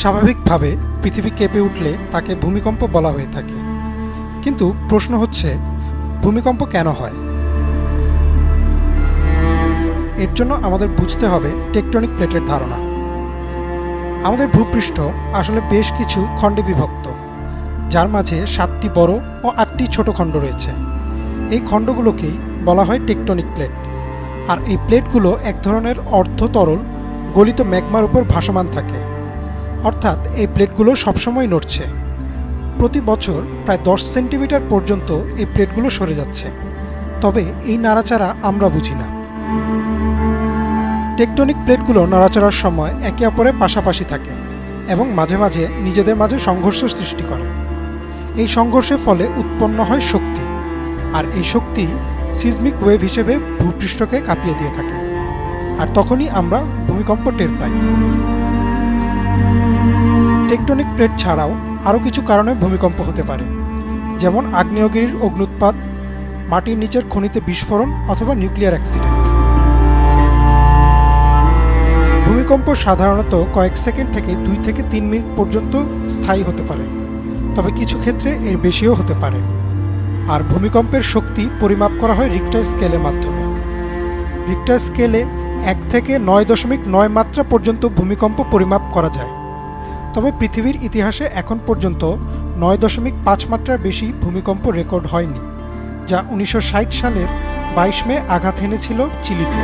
স্বাভাবিকভাবে পৃথিবী কেঁপে উঠলে তাকে ভূমিকম্প বলা হয়ে থাকে। কিন্তু প্রশ্ন হচ্ছে, ভূমিকম্প কেন হয়? এর জন্য আমাদের বুঝতে হবে টেকটনিক প্লেটের ধারণা। আমাদের ভূপৃষ্ঠ আসলে বেশ কিছু খণ্ডে বিভক্ত, যার মাঝে সাতটি বড় ও আটটি ছোট খণ্ড রয়েছে। এই খণ্ডগুলোকেই বলা হয় টেকটনিক প্লেট। আর এই প্লেটগুলো এক ধরনের অর্ধ তরল গলিত ম্যাগমার উপর ভাসমান থাকে। অর্থাৎ এই প্লেটগুলো সবসময় নড়ছে। প্রতি বছর প্রায় দশ সেন্টিমিটার পর্যন্ত এই প্লেটগুলো সরে যাচ্ছে। তবে এই নাড়াচাড়া আমরা বুঝি না। টেকটনিক প্লেটগুলো নড়াচড়ার সময় একে অপরের পাশাপাশি থাকে এবং মাঝে মাঝে নিজেদের মাঝে সংঘর্ষ সৃষ্টি করে। এই সংঘর্ষের ফলে উৎপন্ন হয় শক্তি আর এই শক্তি সিজমিক ওয়েভ হিসেবে ভূপৃষ্ঠকে কাঁপিয়ে দিয়ে থাকে। আর তখনই আমরা ভূমিকম্প টের পাই। টেকটনিক প্লেট ছাড়াও আরও কিছু কারণে ভূমিকম্প হতে পারে, যেমন আগ্নেয়গিরির অগ্নুৎপাত, মাটির নিচের খনিতে বিস্ফোরণ অথবা নিউক্লিয়ার অ্যাক্সিডেন্ট। ভূমিকম্প সাধারণত কয়েক সেকেন্ড থেকে দুই থেকে তিন মিনিট পর্যন্ত স্থায়ী হতে পারে, তবে কিছু ক্ষেত্রে এর বেশিও হতে পারে। আর ভূমিকম্পের শক্তি পরিমাপ করা হয় রিক্টার স্কেলের মাধ্যমে। রিক্টার স্কেলে এক থেকে নয় দশমিক নয় মাত্রা পর্যন্ত ভূমিকম্প পরিমাপ করা যায়। তবে পৃথিবীর ইতিহাসে এখন পর্যন্ত নয় দশমিক পাঁচ মাত্রার বেশি ভূমিকম্প রেকর্ড হয়নি, যা উনিশশো ষাট সালের বাইশ মে আঘাত হেনেছিল চিলিতে।